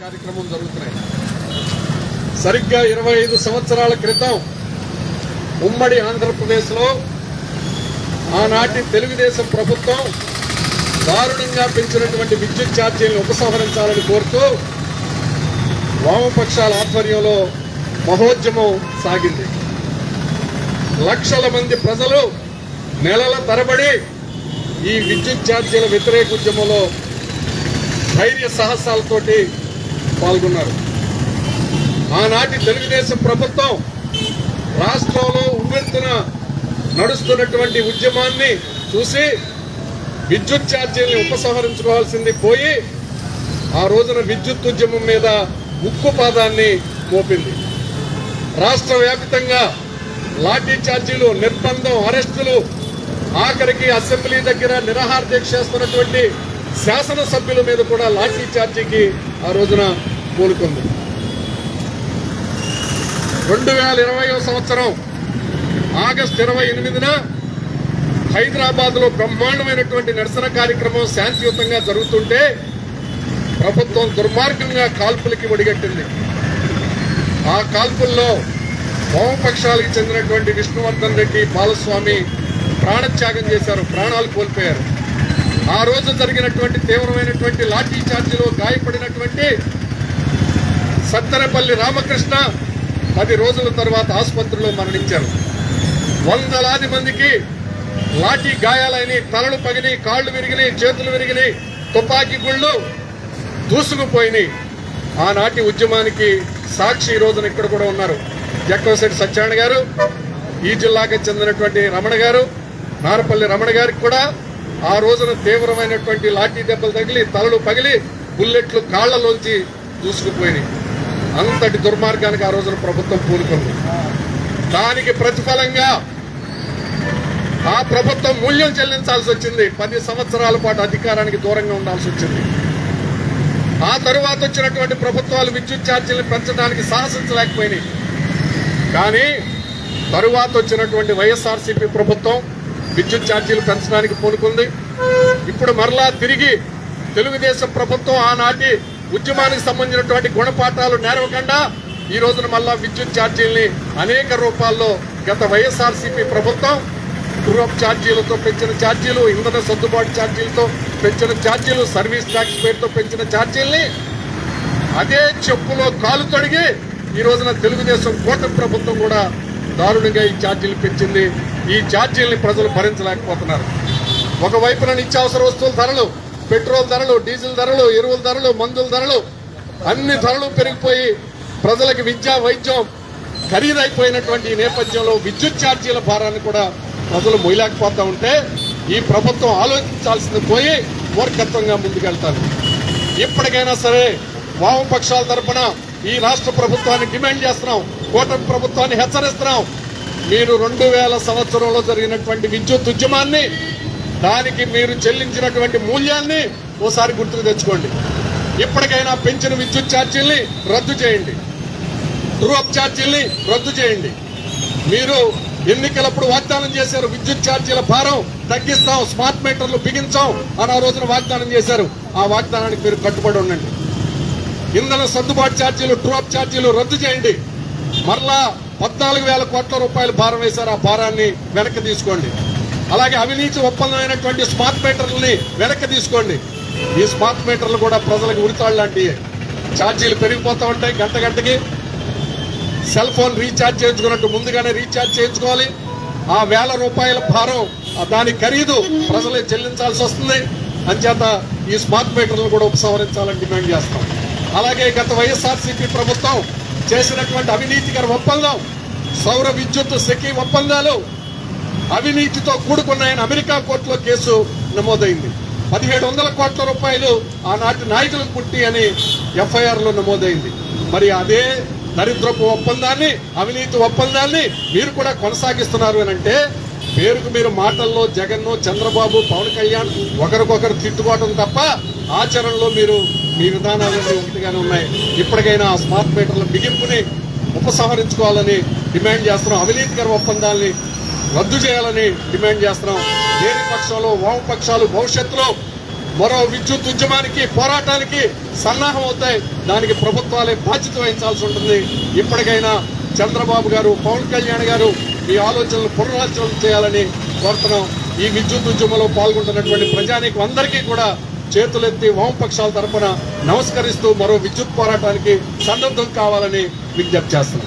కార్యక్రమం జరుగుతున్నాయి. సరిగ్గా ఇరవై ఐదు సంవత్సరాల క్రితం ఉమ్మడి ఆంధ్రప్రదేశ్లో ఆనాటి తెలుగుదేశం ప్రభుత్వం దారుణంగా పెంచినటువంటి విద్యుత్ ఛార్జీలను ఉపసంహరించాలని కోరుతూ వామపక్షాల ఆధ్వర్యంలో మహోద్యమం సాగింది. లక్షల మంది ప్రజలు నెలల తరబడి ఈ విద్యుత్ ఛార్జీల వ్యతిరేక ఉద్యమంలో ధైర్య సాహసాలతోటి పాల్గొన్నారు. ఆనాటి తెలుగుదేశం ప్రభుత్వం రాష్ట్రంలో ఉవ్వెత్తున నడుస్తున్నటువంటి ఉద్యమాన్ని చూసి విద్యుత్ ఛార్జీల్ని ఉపసంహరించుకోవాల్సింది పోయి ఆ రోజున విద్యుత్ ఉద్యమం మీద ఉక్కు పాదాన్ని మోపింది. రాష్ట్ర వ్యాప్తంగా లాఠీ ఛార్జీలు నిర్బంధం అరెస్టులు ఆఖరికి అసెంబ్లీ దగ్గర నిరాహార దీక్ష చేస్తున్నటువంటి శాసనసభ్యుల మీద కూడా లాఠీ ఛార్జీకి ఆ రోజున కోలుకుంది. రెండు వేల ఇరవయో సంవత్సరం ఆగస్టు ఇరవై ఎనిమిదిన హైదరాబాద్లో బ్రహ్మాండమైనటువంటి నిరసన కార్యక్రమం శాంతియుతంగా జరుగుతుంటే ప్రభుత్వం దుర్మార్గంగా కాల్పులకి ఒడిగట్టింది. ఆ కాల్పుల్లో వామపక్షాలకు చెందినటువంటి విష్ణువర్ధన్ రెడ్డి బాలస్వామి ప్రాణత్యాగం చేశారు ప్రాణాలు కోల్పోయారు. ఆ రోజు జరిగినటువంటి తీవ్రమైనటువంటి లాఠీ చార్జీలో గాయపడినటువంటి సత్తెనపల్లి రామకృష్ణ పది రోజుల తర్వాత ఆసుపత్రిలో మరణించారు. వందలాది మందికి లాఠీ గాయాలని తలలు పగిలి కాళ్ళు విరిగినాయి చేతులు విరిగినాయి తుపాకీ గుళ్ళు దూసుకుపోయినాయి. ఆనాటి ఉద్యమానికి సాక్షి ఈ రోజున ఇక్కడ కూడా ఉన్నారు. జక్కవశెట్టి సత్యనారాయణ గారు ఈ జిల్లాకి చెందినటువంటి రమణ గారు నారపల్లి రమణ గారికి కూడా ఆ రోజున తీవ్రమైనటువంటి లాఠీ దెబ్బలు తగిలి తలలు పగిలి బుల్లెట్లు కాళ్ళలోంచి దూసుకుపోయినాయి. అంతటి దుర్మార్గానికి ఆ రోజున ప్రభుత్వం పూనుకుంది. దానికి ప్రతిఫలంగా ఆ ప్రభుత్వం మూల్యం చెల్లించాల్సి వచ్చింది. పది సంవత్సరాల పాటు అధికారానికి దూరంగా ఉండాల్సి వచ్చింది. ఆ తరువాత వచ్చినటువంటి ప్రభుత్వాలు విద్యుత్ ఛార్జీలను పెంచడానికి సాహసించలేకపోయినాయి. కానీ తరువాత వచ్చినటువంటి వైఎస్ఆర్సీపీ ప్రభుత్వం విద్యుత్ ఛార్జీలు పెంచడానికి పూనుకుంది. ఇప్పుడు మరలా తిరిగి తెలుగుదేశం ప్రభుత్వం ఆనాటి ఉద్యమానికి సంబంధించినటువంటి గుణపాఠాలు నేరవకుండా ఈ రోజున మళ్ళా విద్యుత్ ఛార్జీల్ని అనేక రూపాల్లో గత వైఎస్ఆర్సీపీ ప్రభుత్వం ట్రూఅప్ ఛార్జీలతో పెంచిన ఛార్జీలు ఇంధన సర్దుబాటు ఛార్జీలతో పెంచిన ఛార్జీలు సర్వీస్ ట్యాక్స్ పేరుతో పెంచిన ఛార్జీల్ని అదే చెప్పులో కాలు తొడిగి ఈ రోజున తెలుగుదేశం కూటమి ప్రభుత్వం కూడా దారుణంగా ఈ ఛార్జీలు పెంచింది. ఈ ఛార్జీల్ని ప్రజలు భరించలేకపోతున్నారు. ఒకవైపున నిత్యావసర వస్తువుల ధరలు పెట్రోల్ ధరలు డీజిల్ ధరలు ఎరువుల ధరలు మందుల ధరలు అన్ని ధరలు పెరిగిపోయి ప్రజలకు విద్య వైద్యం ఖరీదైపోయినటువంటి నేపథ్యంలో విద్యుత్ ఛార్జీల భారాన్ని కూడా ప్రజలు మొయ్యలేకపోతూ ఉంటే ఈ ప్రభుత్వం ఆలోచించాల్సింది పోయి మూర్ఖత్వంగా ముందుకెళ్తారు. ఎప్పటికైనా సరే వామపక్షాల తరపున ఈ రాష్ట్ర ప్రభుత్వాన్ని డిమాండ్ చేస్తున్నాం కూటమి ప్రభుత్వాన్ని హెచ్చరిస్తున్నాం. మీరు రెండు వేల సంవత్సరంలో జరిగినటువంటి విద్యుత్ ఉద్యమాన్ని దానికి మీరు చెల్లించినటువంటి మూల్యాన్ని ఓసారి గుర్తుకు తెచ్చుకోండి. ఇప్పటికైనా పెంచిన విద్యుత్ ఛార్జీల్ని రద్దు చేయండి. ట్రూఅప్ ఛార్జీల్ని రద్దు చేయండి. మీరు ఎన్నికలప్పుడు వాగ్దానం చేశారు విద్యుత్ ఛార్జీల భారం తగ్గిస్తాం స్మార్ట్ మీటర్లు బిగించాం అని ఆ రోజున వాగ్దానం చేశారు. ఆ వాగ్దానానికి మీరు కట్టుబడి ఉండండి. ఇంధన సర్దుబాటు ఛార్జీలు ట్రూఅప్ ఛార్జీలు రద్దు చేయండి. మరలా పద్నాలుగు వేల కోట్ల రూపాయల భారం వేశారు ఆ భారాన్ని వెనక్కి తీసుకోండి. అలాగే అవినీతి ఒప్పందమైనటువంటి స్మార్ట్ మీటర్లని వెనక్కి తీసుకోండి. ఈ స్మార్ట్ మీటర్లు కూడా ప్రజలకు ఉరితాళ్ళు లాంటివి ఛార్జీలు పెరిగిపోతూ ఉంటాయి గంట గంటకి. సెల్ ఫోన్ రీఛార్జ్ చేయించుకున్నట్టు ముందుగానే రీఛార్జ్ చేయించుకోవాలి. ఆ వేల రూపాయల భారం దాని ఖరీదు ప్రజలే చెల్లించాల్సి వస్తుంది. అంచేత ఈ స్మార్ట్ మీటర్లను కూడా ఉపసంహరించాలని డిమాండ్ చేస్తాం. అలాగే గత వైఎస్ఆర్సీపీ ప్రభుత్వం చేసినటువంటి అవినీతికర ఒప్పందం సౌర విద్యుత్ సెకీ ఒప్పందాలు అవినీతితో కూడుకున్నాయని అమెరికా కోర్టులో కేసు నమోదైంది. పదిహేడు వందల కోట్ల రూపాయలు ఆనాటి నాయకులకు పుట్టి అని ఎఫ్ఐఆర్లో నమోదైంది. మరి అదే దరిద్రపు ఒప్పందాన్ని అవినీతి ఒప్పందాన్ని మీరు కూడా కొనసాగిస్తున్నారు అని అంటే పేరుకు మీరు మాటల్లో జగన్ చంద్రబాబు పవన్ కళ్యాణ్ ఒకరికొకరు తిట్టుకోవడం తప్ప ఆచరణలో మీరు మీ విధానాలన్నీ ఒకటిగానే ఉన్నాయి. ఇప్పటికైనా ఆ స్మార్ట్ మీటర్ల బిగింపుని ఉపసంహరించుకోవాలని డిమాండ్ చేస్తున్నాం. అవినీతికర ఒప్పందాల్ని రద్దు చేయాలని డిమాండ్ చేస్తున్నాం. లేని పక్షంలో వామపక్షాలు భవిష్యత్తులో మరో విద్యుత్ ఉద్యమానికి పోరాటానికి సన్నాహం అవుతాయి. దానికి ప్రభుత్వాలే బాధ్యత వహించాల్సి ఉంటుంది. ఇప్పటికైనా చంద్రబాబు గారు పవన్ కళ్యాణ్ గారు ఈ ఆలోచనలు పునరాలోచన చేయాలని కోరుతున్నాం. ఈ విద్యుత్ ఉద్యమంలో పాల్గొంటున్నటువంటి ప్రజానికి అందరికీ కూడా చేతులెత్తి వామపక్షాల తరపున నమస్కరిస్తూ మరో విద్యుత్ పోరాటానికి సన్నద్ధం కావాలని విజ్ఞప్తి చేస్తున్నాం.